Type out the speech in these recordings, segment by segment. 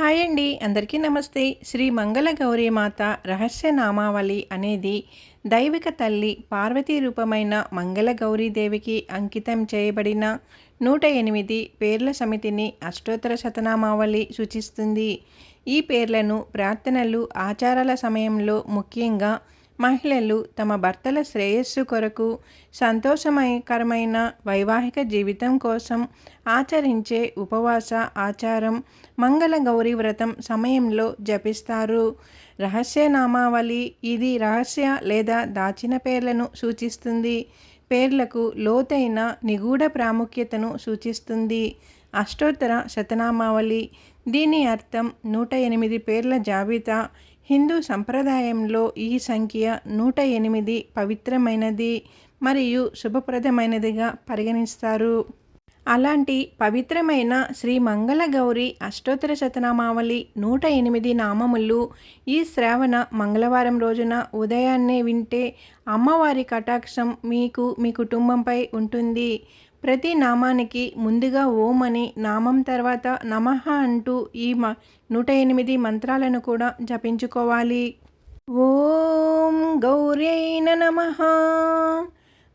Hi అండి. అందరికీ నమస్తే. శ్రీ మంగళ గౌరీ మాత రహస్య నామావళి అనేది దైవిక తల్లి పార్వతీ రూపమైన మంగళ గౌరీదేవికి అంకితం చేయబడిన నూట ఎనిమిది పేర్ల సమితిని అష్టోత్తర శతనామావళి సూచిస్తుంది. ఈ పేర్లను ప్రార్థనలు ఆచారాల సమయంలో ముఖ్యంగా మహిళలు తమ భర్తల శ్రేయస్సు కొరకు సంతోషమయకరమైన వైవాహిక జీవితం కోసం ఆచరించే ఉపవాస ఆచారం మంగళ గౌరీ వ్రతం సమయంలో జపిస్తారు. రహస్య నామావళి ఇది రహస్య లేదా దాచిన పేర్లను సూచిస్తుంది. పేర్లకు లోతైన నిగూఢ ప్రాముఖ్యతను సూచిస్తుంది. అష్టోత్తర శతనామావళి దీని అర్థం నూట ఎనిమిది పేర్ల జాబితా హిందూ సంప్రదాయంలో ఈ సంఖ్య నూట ఎనిమిది పవిత్రమైనది మరియు శుభప్రదమైనదిగా పరిగణిస్తారు. అలాంటి పవిత్రమైన శ్రీ మంగళ గౌరి అష్టోత్తర శతనామావళి నూట ఎనిమిది నామములు ఈ శ్రావణ మంగళవారం రోజున ఉదయాన్నే వింటే అమ్మవారి కటాక్షం మీకు మీ కుటుంబంపై ఉంటుంది. ప్రతి నామానికి ముందుగా ఓం అని నామం తర్వాత నమః అంటూ ఈ మ నూట ఎనిమిది మంత్రాలను కూడా జపించుకోవాలి. ఓం గౌరైన నమ.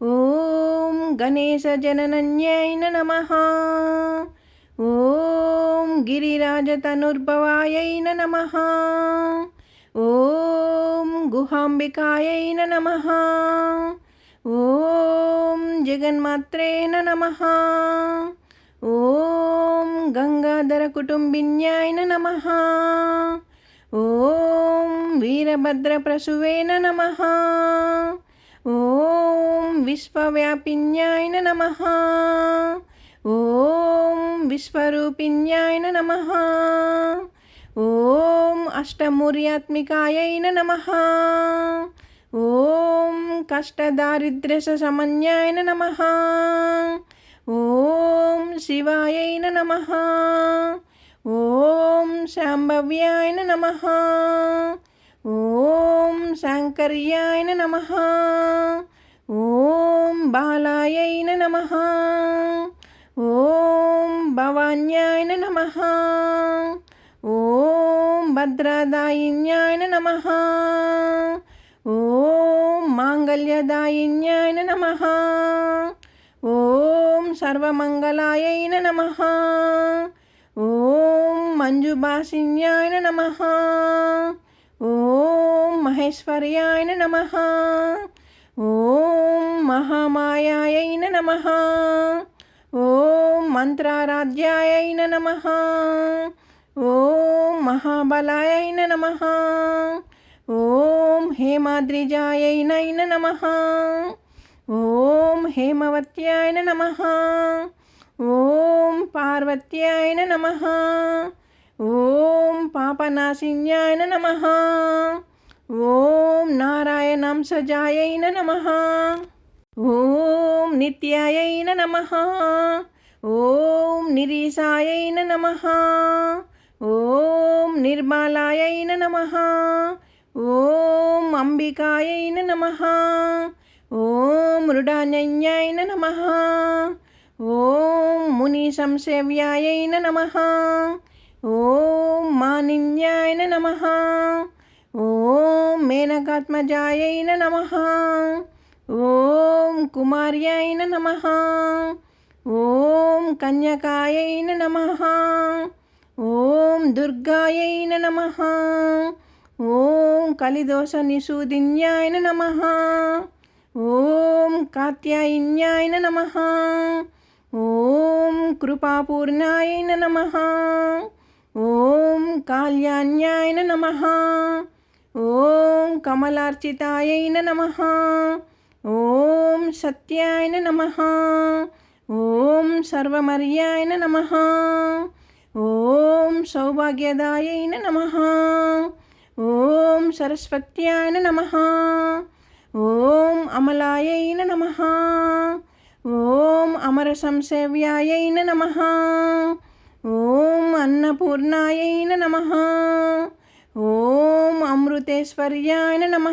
ఓం గణేశ జననన్యైన నమ. ఓం గిరిరాజతనుర్భవాయైన నమ. ఓం గుహాంబికాయైన నమ. ఓం జగన్మాత్రే నమ. ఓం గంగాధర కుటుంబిన్యాయ నమ. ఓం వీరభద్ర ప్రసువేన నమ. ఓం విశ్వవ్యాపిన్యాయ నమ. ఓం విశ్వరూపిణ్యాయన నమ. ఓం అష్టమూర్యాత్మికాయ నమ. ఓం కష్టదారిద్ర్య కష్టదారిద్ర్యసమన్యాయన నమ. ఓం శివాయైన నమ. ఓం శాంభవ్యాయన నమ. ఓం శాంకర్యాయన నమ. ఓం బాలాయైన నమ. ఓం భవాన్యాయన నమ. ఓం భద్రదాయిన్యాయన నమ. ఓం మాంగళ్యదాయిన్యాయన నమ. ఓం సర్వమంగళాయైన నమ. ఓం మంజుభాసిన్యాయన నమ. ఓం మహేశ్వర్యాయన నమ. ఓం మహామాయాయైన నమ. ఓం మంత్రారాధ్యాయైన నమ. ఓం మహాబలాయైన నమ. ఓం హేమాద్రిజాయై నైన నమ. ఓం హేమవత్యాయన నమ. ఓం పార్వత్యాయన నమ. ఓం పాపనాశిన్యాయన నమ. ఓం నారాయణంసజాయైన నమ. ఓం నిత్యాయైన నమ. ఓం నిరీసాయైన నమ. ఓం నిర్మలాయైన నమ. ఓం అంబికాయైన నమ. ఓం మృడాన్యన్యాయన నమ. ఓం ముని సంసేవ్యాయైన నమ. ఓం మానిన్యాయన నమ. ఓం మేనకాత్మజాయైన నమ. ఓం కుమార్యాయన నమ. ఓం కన్యకాయైన నమ. ఓం దుర్గాయైన నమ. ఓం కలిదోష నిషూదిన్యాయన నమ. ఓం కాత్యాయిన్యాయన నమ. ఓం కృపాపూర్ణాయన నమ. ఓం కాళ్యాన్యాయన నమ. ఓం కమలార్చితాయైన నమ. ఓం సత్యాయన నమ. ఓం సర్వమర్యాయన నమ. ఓం సౌభాగ్యదాయైన నమ. ఓం సరస్వత్యాయన నమ. ఓం అమలాయైన నమ. ఓం అమర సంసేవ్యాయైన నమ. ఓం అన్నపూర్ణాయైన నమ. ఓం అమృతేశ్వర్యాయన నమ.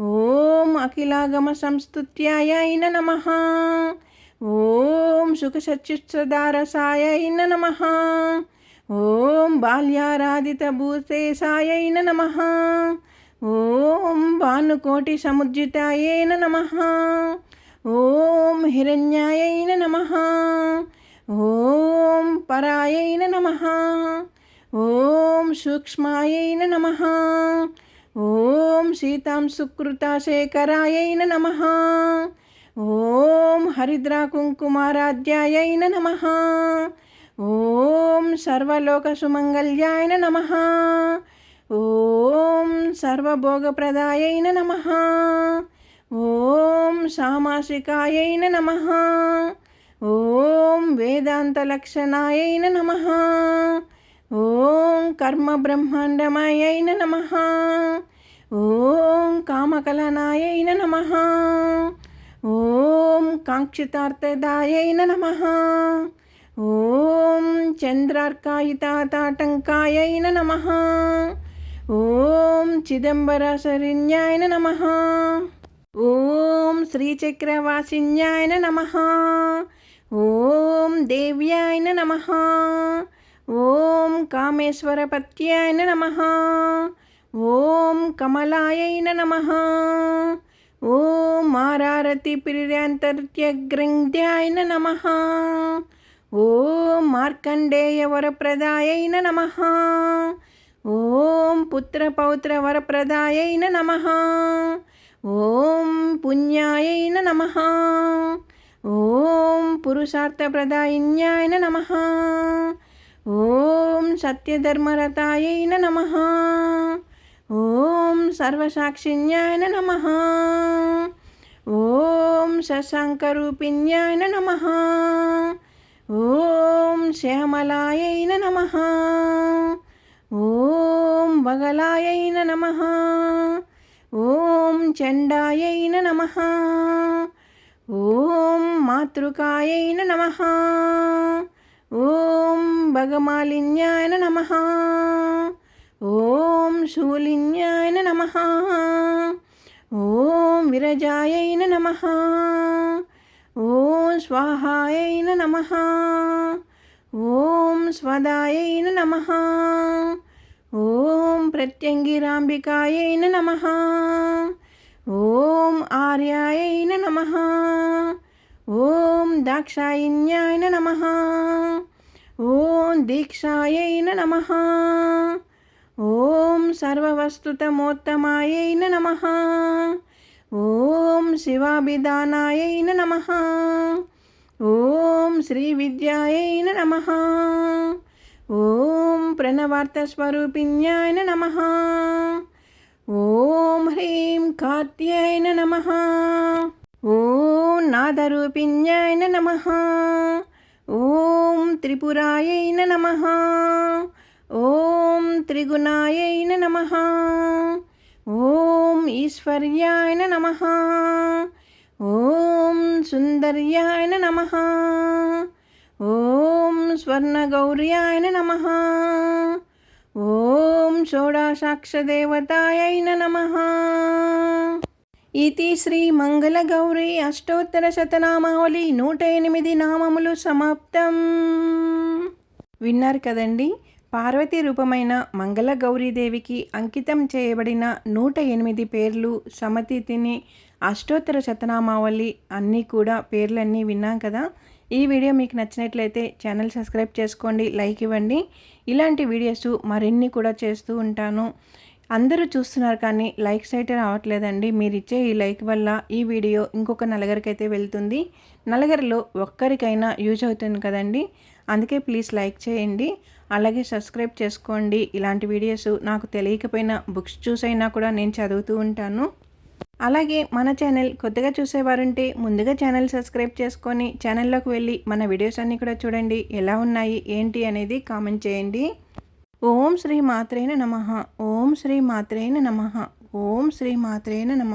ఓం అఖిలాగమ సంస్తుత్యాయైన నమ. ఓం సుఖసచ్యుత్సదారసాయైన నమ. ఓం బాల్యారాధిత బాల్యారాధితభూతేశాయైన నమ. ఓం భానుకోటి సముద్రితాయైన నమ. ఓం హిరణ్యాయైన నమ. ఓం పరాయైన నమ. ఓం సూక్ష్మాయైన నమ. ఓం సీతాం సుకృతాశేఖరాయైన నమ. ఓం హరిద్రాకుంకుమారాధ్యాయైన నమ. ఓం సర్వలోక సుమంగళ్యాయన నమ. ఓం సర్వభోగప్రదాయైన నమ. ఓం సామాసికాయైన నమ. ఓం వేదాంతలక్షణాయైన నమ. ఓం కర్మ కర్మబ్రహ్మాండమయైన నమ. ఓం కామకలనాయైన నమ. ఓం కాంక్షితార్థదాయైన నమ. ఓం చంద్రార్కాయితాటాటంకాయైన నమ. ఓం చిదంబరశరణ్యాయన నమ. ఓం శ్రీచక్రవాసిన్యాయన నమ. ఓం దేవ్యాయన నమ. ఓం కామేశ్వరపత్యాయన నమ. ఓం కమలాయైన నమ. ఓం ఆరారతి ప్రియాంతర్త్యగ్రంథ్యాయన నమ. ఓం మార్కండేయ వరప్రదాయైన నమ. ఓం పుత్రపౌత్రవరప్రదాయైన నమ. ఓం పుణ్యాయైన నమ. ఓం పురుషార్థప్రదాయిన్యాయన నమ. ఓం సత్యధర్మరతాయైన నమ. ఓం సర్వసాక్షిన్యాయన నమ. ఓం శశాంకరూపిణ్యాయన నమ. ఓం శ్యామలాయైన నమ. ఓం బగలాయైన నమ. ఓం చండాయైన నమ. ఓం మాతృకాయైన నమ. ఓం భగమాలిన్యాయన నమ. ఓం శూలిన్యాయన నమ. ఓం విరజాయైన నమ. ఓం స్వాహాయైన నమ. ఓం స్వదాయైన నమ. ఓం ప్రత్యంగిరాంబికాయైన నమ. ఓం ఆర్యాయైన నమ. ఓం దాక్షాయిన్యాయన నమ. ఓం దీక్షాయైన నమ. ఓం సర్వవస్తుతమోత్తమాయైన నమ. ఓం శివాభిధానాయ నమ. ఓం శ్రీ విద్యాయ నమ. ఓం ప్రణవార్థస్వరూపిణ్యాయన నమ. ఓం హ్రీం కార్త్యాయ నమ. ఓం నాదరూపిణ్యాయ నమ. ఓం త్రిపురాయ నమ. ఓం త్రిగుణాయ నమ. ఓం ఈశ్వర్యాయన నమ. ఓం సుందర్యాయన నమ. ఓం స్వర్ణగౌర్యాయన నమ. ఓం షోడాసాక్షదేవతాయైన నమ. ఇది శ్రీ మంగళగౌరి అష్టోత్తర శతనామావళి నూట ఎనిమిది నామములు సమాప్తం. విన్నారు కదండి? పార్వతీ రూపమైన మంగళ గౌరీదేవికి అంకితం చేయబడిన నూట ఎనిమిది పేర్లు సమతిథిని అష్టోత్తర శతనామావళి అన్నీ కూడా పేర్లన్నీ విన్నాం కదా. ఈ వీడియో మీకు నచ్చినట్లయితే ఛానల్ సబ్స్క్రైబ్ చేసుకోండి లైక్ ఇవ్వండి. ఇలాంటి వీడియోస్ మరిన్ని కూడా చేస్తూ ఉంటాను. అందరూ చూస్తున్నారు కానీ లైక్స్ అయితే రావట్లేదండి. మీరు ఇచ్చే ఈ లైక్ వల్ల ఈ వీడియో ఇంకొక నలుగురికైతే వెళ్తుంది. నలుగురిలో ఒక్కరికైనా యూజ్ అవుతుంది కదండి. అందుకే ప్లీజ్ లైక్ చేయండి. అలాగే సబ్స్క్రైబ్ చేసుకోండి. ఇలాంటి వీడియోస్ నాకు తెలియకపోయినా బుక్స్ చూసైనా కూడా నేను చదువుతూ ఉంటాను. అలాగే మన ఛానల్ కొత్తగా చూసేవారుంటే ముందుగా ఛానల్ సబ్స్క్రైబ్ చేసుకొని ఛానల్లోకి వెళ్ళి మన వీడియోస్ అన్నీ కూడా చూడండి. ఎలా ఉన్నాయి? ఏంటి? అనేది కామెంట్ చేయండి. ఓం శ్రీ మాత్రేన నమ. ఓం శ్రీ మాత్రేన నమ. ఓం శ్రీ మాత్రేన నమ.